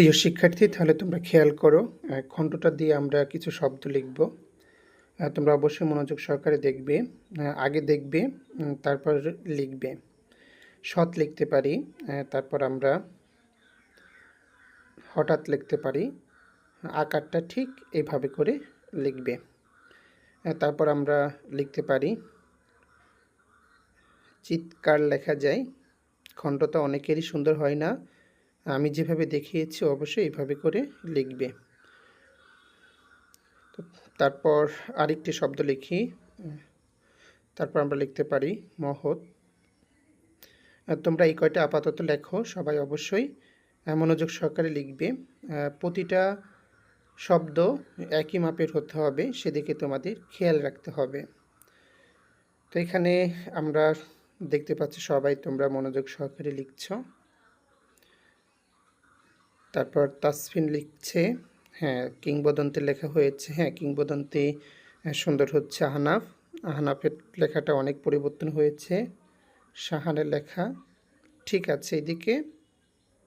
প্রিয় শিক্ষার্থী, তাহলে তোমরা খেয়াল করো খণ্ডটা দিয়ে আমরা কিছু শব্দ লিখব। তোমরা অবশ্যই মনোযোগ সহকারে দেখবে আগে দেখবে তারপর লিখবে। সৎ লিখতে পারি তারপর আমরা হঠাৎ লিখতে পারি, আকারটা ঠিক এইভাবে করে লিখবে। তারপর আমরা লিখতে পারি, চিৎকার লেখা যায় খণ্ডটা অনেকেরই সুন্দর হয় না আমি যেভাবে দেখিয়েছি অবশ্যই এইভাবে করে লিখবে। তারপর আরেকটি শব্দ লিখি। তারপর আমরা লিখতে পারি মহৎ। তোমরা এই কয়টা আপাতত লেখো, সবাই অবশ্যই মনোযোগ সহকারে লিখবে। প্রতিটা শব্দ একই মাপের হতে হবে, সেদিকে তোমাদের খেয়াল রাখতে হবে। তো এখানে আমরা দেখতে পাচ্ছি সবাই তোমরা মনোযোগ সহকারে লিখছো। তারপর তাসফিন লিখছে হ্যাঁ কিংবদন্তি লেখা হয়েছে হ্যাঁ কিংবদন্তি সুন্দর হচ্ছে আহনাফ। আহনাফের লেখাটা অনেক পরিবর্তন হয়েছে, শাহানের লেখা। ঠিক আছে, এদিকে